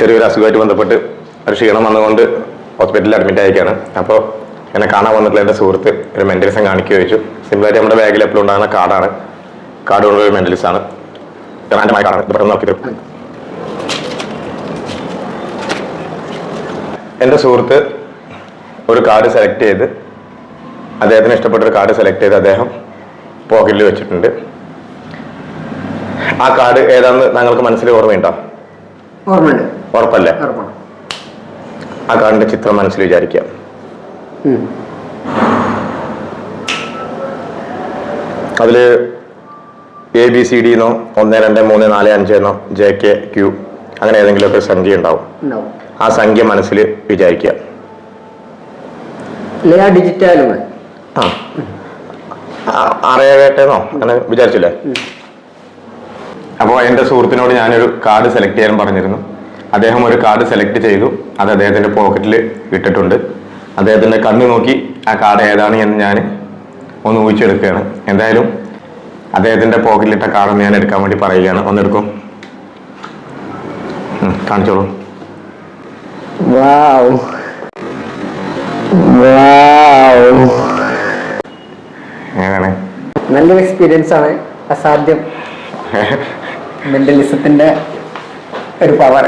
ചെറിയൊരു അസുഖമായിട്ട് ബന്ധപ്പെട്ട് ഒരു ക്ഷീണം വന്നുകൊണ്ട് ഹോസ്പിറ്റലിൽ അഡ്മിറ്റ് ആയിരിക്കുകയാണ്. അപ്പോൾ എന്നെ കാണാൻ വന്നിട്ടുള്ള എന്റെ സുഹൃത്ത് ഒരു മെന്റലിസം കാണിക്കുക ചോദിച്ചു. സിമ്പിളായിട്ട് നമ്മുടെ ബാഗിൽ എപ്പോഴും ഉണ്ടാകുന്ന കാർഡാണ് കാർഡ് കൊണ്ടുള്ള ഒരു ആണ്. റാൻഡമായ കാർഡാണ് നോക്കി എന്റെ സുഹൃത്ത് ഒരു കാർഡ് സെലക്ട് ചെയ്ത് അദ്ദേഹത്തിന് ഇഷ്ടപ്പെട്ട ഒരു കാർഡ് സെലക്ട് ചെയ്ത് അദ്ദേഹം പോക്കറ്റിൽ വെച്ചിട്ടുണ്ട്. ആ കാർഡ് ഏതാണെന്ന് താങ്കൾക്ക് മനസ്സിൽ ഓർമ്മയുണ്ട്. ഉറപ്പല്ലേ? ആ കാർഡിന്റെ ചിത്രം മനസ്സിൽ വിചാരിക്കാം അതിൽ അതിൽ എ ബി സി ഡി എന്നോ ഒന്ന് രണ്ട് മൂന്ന് നാല് അഞ്ച് എന്നോ ജെ കെ ക്യു അങ്ങനെ ഏതെങ്കിലുമൊക്കെ ഒരു സംഖ്യ ഉണ്ടാവും. ആ സംഖ്യ മനസ്സിൽ വിചാരിക്കുക. അല്ലെ ആ അങ്ങനെ വിചാരിച്ചില്ലേ? അപ്പോൾ എന്റെ സുഹൃത്തിനോട് ഞാനൊരു കാർഡ് സെലക്ട് ചെയ്യാൻ പറഞ്ഞിരുന്നു. അദ്ദേഹം ഒരു കാർഡ് സെലക്ട് ചെയ്തു. അത് അദ്ദേഹത്തിന്റെ പോക്കറ്റിൽ ഇട്ടിട്ടുണ്ട്. അദ്ദേഹത്തിന്റെ കണ്ണ് നോക്കി ആ കാർഡ് ഏതാണ് എന്ന് ഞാൻ ഒന്ന് ഊഹിച്ചെടുക്കുകയാണ്. എന്തായാലും അദ്ദേഹത്തിന്റെ പോക്കറ്റിലിട്ട കാർഡ് ഞാൻ എടുക്കാൻ വേണ്ടി പറയുകയാണ്. ഒന്നെടുക്കും കാണിച്ചോളൂ. വാവ് വാവ് ഏതാണ് നല്ലൊരു എക്സ്പീരിയൻസ് ആണ്. അസാധ്യം. മെന്റലിസത്തിന്റെ ഒരു പവർ